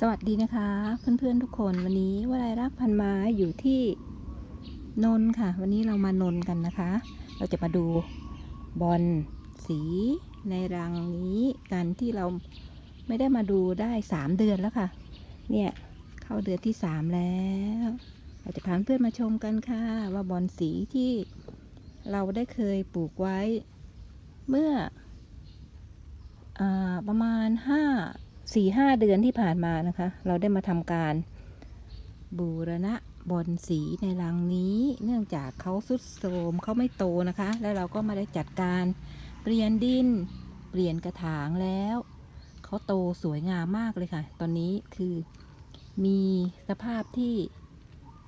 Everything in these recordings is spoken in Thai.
สวัสดีนะคะ เพื่อนๆทุกคนวันนี้วลัยรักพันไม้อยู่ที่นนค่ะ วันนี้เรามานนกันนะคะ เราจะมาดูบอลสีในรังนี้กันที่เราไม่ได้มาดูได้สามเดือนแล้วค่ะ เนี่ยเข้าเดือนที่สามแล้ว เราจะพาเพื่อนมาชมกันค่ะ ว่าบอลสีที่เราได้เคยปลูกไว้เมื่ออประมาณห้า สี่ห้าเดือนที่ผ่านมานะคะ เราได้มาทำการ บูรณะบอนสีในรังนี้ เนื่องจากเขาสุดโทรมเขาไม่โตนะคะ แล้วเราก็มาได้จัดการเปลี่ยนดิน เปลี่ยนกระถางแล้วเขาโตสวยงามมากเลยค่ะ ตอนนี้คือมีสภาพที่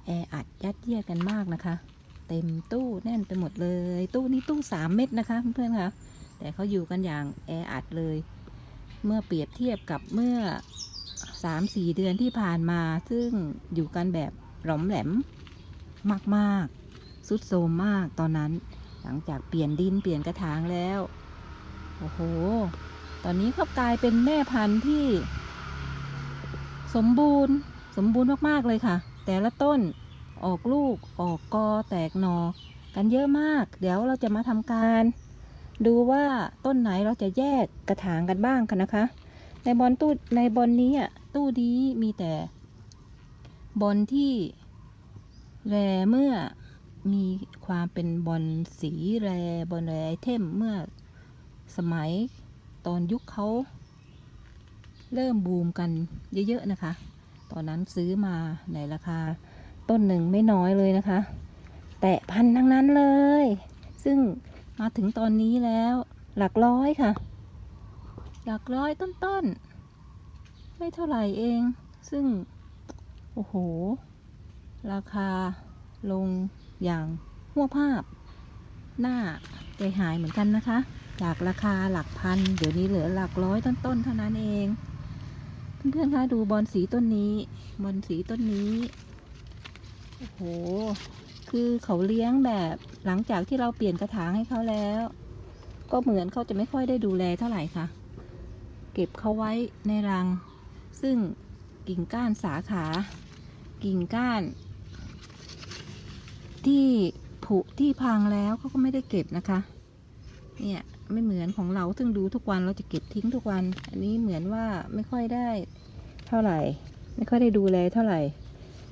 แออัดยัดเยียดกันมากนะคะ เต็มตู้แน่นไปหมดเลย ตู้นี้ตู้สามเม็ดนะคะเพื่อนๆค่ะแต่เขาอยู่กันอย่างแออัดเลย เมื่อเปรียบเทียบกับเมื่อ 3-4 เดือนที่ผ่านมา ซึ่งอยู่กันแบบหลอมแหลมมากๆ สุดโทมมากตอนนั้น หลังจากเปลี่ยนดินเปลี่ยนกระถางแล้ว โอ้โห ตอนนี้เขากลายเป็นแม่พันธุ์ที่ สมบูรณ์ สมบูรณ์มากๆเลยค่ะ แต่ละต้นออกลูกออกกอแตกหนอ กันเยอะมาก เดี๋ยวเราจะมาทำการ ดูว่าต้นไหนเราจะแยกกระถางกันบ้างกันนะคะ ในบอลตู้ในบอลนี้อะตู้นี้มีแต่ บอลที่แรเมื่อมีความเป็นบอลสีแรบอลแรไอเทมเมื่อสมัยตอนยุคเขาเริ่มบูมกันเยอะๆนะคะ ตอนนั้นซื้อมาในราคาต้นหนึ่งไม่น้อยเลยนะคะ แตะพันทั้งนั้นเลย ซึ่ง มาถึงตอนนี้แล้ว หลักร้อยค่ะ หลักร้อยต้นๆ ไม่เท่าไหร่เอง ซึ่ง โอ้โห ราคาลงอย่างหัวภาพ หน้าใจหายเหมือนกันนะคะ จากราคาหลักพัน เดี๋ยวนี้เหลือหลักร้อยต้นๆ เท่านั้นเอง เพื่อนๆคะดูบอลสีต้นนี้ บอลสีต้นนี้ โอ้โห คือเขาเลี้ยงแบบหลังจากที่เราเปลี่ยนกระถางให้เขาแล้ว ก็เหมือนเขาจะไม่ค่อยได้ดูแลเท่าไหร่ค่ะ เก็บเขาไว้ในรัง ซึ่งกิ่งก้านสาขา กิ่งก้าน ที่ผุที่พังแล้วเขาก็ไม่ได้เก็บนะคะ เนี่ยไม่เหมือนของเราซึ่งดูทุกวันเราจะเก็บทิ้งทุกวัน อันนี้เหมือนว่าไม่ค่อยได้เท่าไหร่ ไม่ค่อยได้ดูแลเท่าไหร่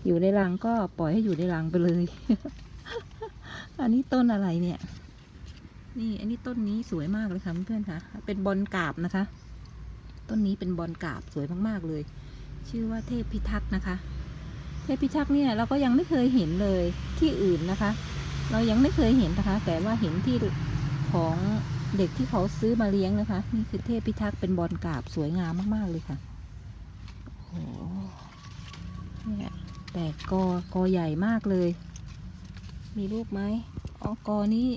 อยู่ในรังก็ปล่อยให้อยู่ในรังไปเลย อันนี้ต้นอะไรเนี่ย นี่ อันนี้ต้นนี้สวยมากเลยค่ะเพื่อนๆค่ะ เป็นบอลกาบนะคะ ต้นนี้เป็นบอลกาบสวยมากๆเลย ชื่อว่าเทพพิทักษ์นะคะ เทพพิทักษ์เนี่ยเราก็ยังไม่เคยเห็นเลยที่อื่นนะคะ เรายังไม่เคยเห็นนะคะ แต่ว่าเห็นที่ของเด็กที่เขาซื้อมาเลี้ยงนะคะ นี่คือเทพพิทักษ์เป็นบอลกาบสวยงามมากๆเลยค่ะโอ้โหเนี่ย แตกกอกอใหญ่มากเลย มีลูกไหมอ๋อกอนี้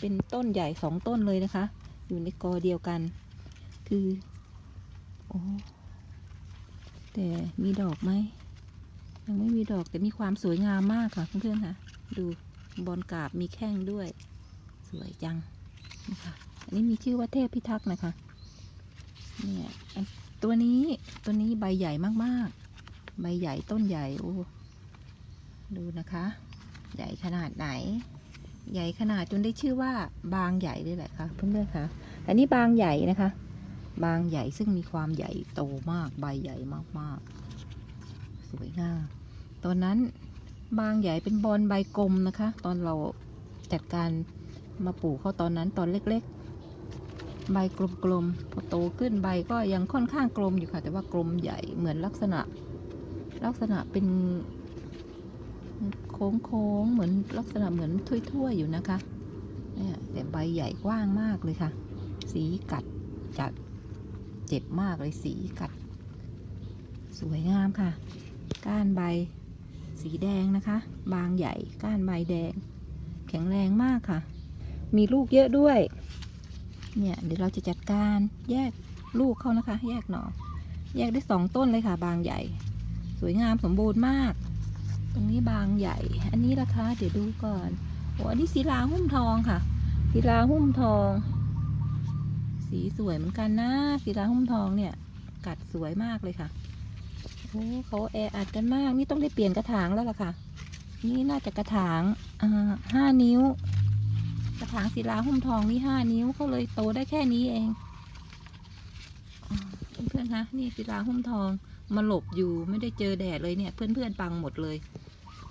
เป็นต้นใหญ่สองต้นเลยนะคะ อยู่ในกอเดียวกัน คือโอ้แต่มีดอกไหมยังไม่มีดอกแต่มีความสวยงามมากค่ะเพื่อนๆค่ะ ดูบอลกาบมีแข้งด้วย สวยจังนี่ค่ะอันนี้มีชื่อว่าเทพพิทักษ์นะคะเนี่ยตัวนี้ตัวนี้ใบใหญ่มากๆ ใบใหญ่ต้นใหญ่โอ้ดูนะคะ ใหญ่ขนาดไหน ใหญ่ขนาดจนได้ชื่อว่าบางใหญ่เลยแหละค่ะเพื่อนๆคะอันนี้บางใหญ่นะคะ บางใหญ่ซึ่งมีความใหญ่โตมากใบใหญ่มากๆ สวยงามตอนนั้นบางใหญ่เป็นบอลใบกลมนะคะ ตอนเราจัดการมาปลูกเขาตอนนั้นตอนเล็กๆ ใบกลมๆพอโตขึ้นใบก็ยังค่อนข้างกลมอยู่ค่ะ แต่ว่ากลมใหญ่เหมือนลักษณะ ลักษณะเป็นโค้งๆเหมือนลักษณะเหมือนถ้วยๆอยู่นะคะเนี่ยแต่ใบใหญ่กว้างมากเลยค่ะ สีกัดจัดเจ็บมากเลยสีกัด สวยงามค่ะ ก้านใบสีแดงนะคะ บางใหญ่ก้านใบแดง แข็งแรงมากค่ะ มีลูกเยอะด้วย เนี่ยเดี๋ยวเราจะจัดการแยกลูกเขานะคะ แยกหน่อแยกได้สองต้นเลยค่ะ บางใหญ่ สวยงามสมบูรณ์มาก ตรงนี้บางใหญ่ อันนี้ราคาเดี๋ยวดูก่อนโอ้อันนี้ศิลาหุ้มทองค่ะศิลาหุ้มทอง สีสวยเหมือนกันนะศิลาหุ้มทองเนี่ย กัดสวยมากเลยค่ะโอ้เขาแออัดกันมาก นี่ต้องได้เปลี่ยนกระถางแล้วล่ะค่ะ นี่น่าจะกระถางอ่าห้านิ้ว กระถางศิลาหุ้มทองนี่ห้านิ้วก็เลยโตได้แค่นี้เองอเพื่อนๆคะนี่ศิลาหุ้มทอง มาหลบอยู่ไม่ได้เจอแดดเลยเนี่ย เพื่อนๆปังหมดเลย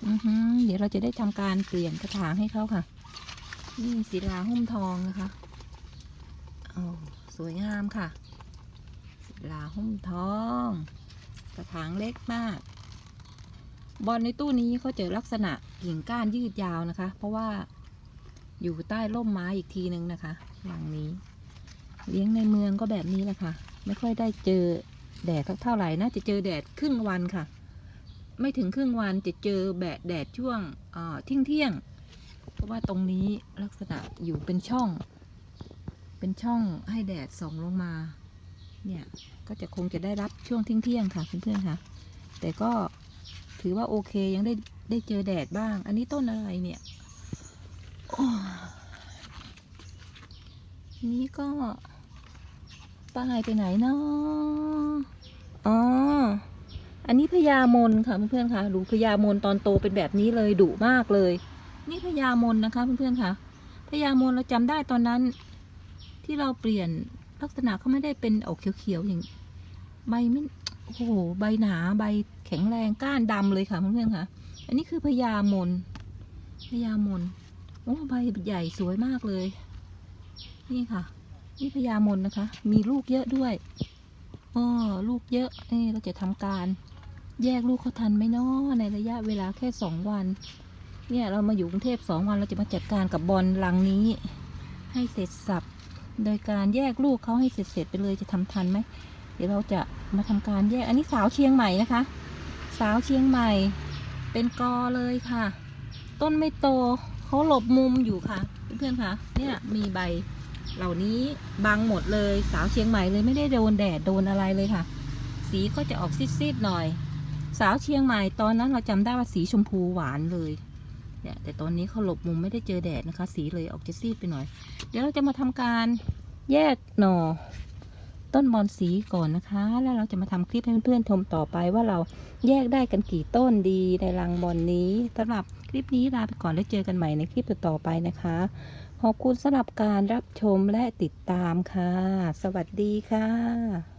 อือหือเดี๋ยวเราจะได้ทำการเปลี่ยนกระถางให้เขาค่ะ นี่ศิลาหุ้มทองนะคะโอ้สวยงามค่ะ ศิลาหุ้มทอง กระถางเล็กมาก บอลในตู้นี้เขาจะลักษณะกิ่งก้านยืดยาวนะคะ เพราะว่าอยู่ใต้ร่มไม้อีกทีนึงนะคะ หลังนี้ เลี้ยงในเมืองก็แบบนี้แหละค่ะ ไม่ค่อยได้เจอ แดดเท่าไหร่น่าจะเจอแดดครึ่งวันค่ะ ไม่ถึงครึ่งวันจะเจอแบดแดดช่วงเที่ยงเที่ยงเพราะว่าตรงนี้ลักษณะอยู่เป็นช่อง เป็นช่องให้แดดส่องลงมา เนี่ยก็จะคงจะได้รับช่วงเที่ยงเที่ยงค่ะเพื่อนๆค่ะ แต่ก็ถือว่าโอเคยังได้ได้เจอแดดบ้าง อันนี้ต้นอะไรเนี่ยนี่ก็ ป้ายไปไหนเนาะอ๋อ อันนี้พญามนค่ะเพื่อนๆค่ะดูพญามนตอนโตเป็นแบบนี้เลยดุมากเลย นี่พญามนนะคะเพื่อนๆค่ะพญามนเราจำได้ตอนนั้น ที่เราเปลี่ยนลักษณะเขาไม่ได้เป็นออกเขียวๆอย่างใบไม่โอ้โหใบหนาใบแข็งแรงก้านดำเลยค่ะเพื่อนๆค่ะ อันนี้คือพญามนพญามนโอ้ใบใหญ่สวยมากเลย นี่ค่ะ นี่พญามนนะคะ มีลูกเยอะด้วยอ๋อลูกเยอะนี่เราจะทำการ แยกลูกเขาทันไหมเนาะในระยะเวลาแค่สองวัน เนี่ยเรามาอยู่กรุงเทพสองวันเราจะมาจัดการกับบอลลังนี้ ให้เสร็จสับ โดยการแยกลูกเขาให้เสร็จๆไปเลยจะทำทันไหมเดี๋ยวเราจะมาทำการแยกอันนี้สาวเชียงใหม่นะคะ สาวเชียงใหม่ เป็นกอเลยค่ะ ต้นไม่โตเขาหลบมุมอยู่ค่ะ เพื่อนๆค่ะ เนี่ยมีใบ เหล่านี้บังหมดเลยสาวเชียงใหม่เลยไม่ได้โดนแดดโดนอะไรเลยค่ะ สีก็จะออกซีดๆหน่อย สาวเชียงใหม่ตอนนั้นเราจำได้ว่าสีชมพูหวานเลยเนี่ยแต่ตอนนี้เขาหลบมุมไม่ได้เจอแดดนะคะ สีเลยออกจะซีดไปหน่อย เดี๋ยวเราจะมาทำการแยกหน่อ ต้นบอนสีก่อนนะคะ แล้วเราจะมาทำคลิปให้เพื่อนๆชมต่อไปว่าเราแยกได้กันกี่ต้นดีในรังบอนนี้สำหรับคลิปนี้ลาไปก่อนแล้วเจอกันใหม่ในคลิปต่อๆไปนะคะ ขอบคุณสำหรับการรับชมและติดตามค่ะ สวัสดีค่ะ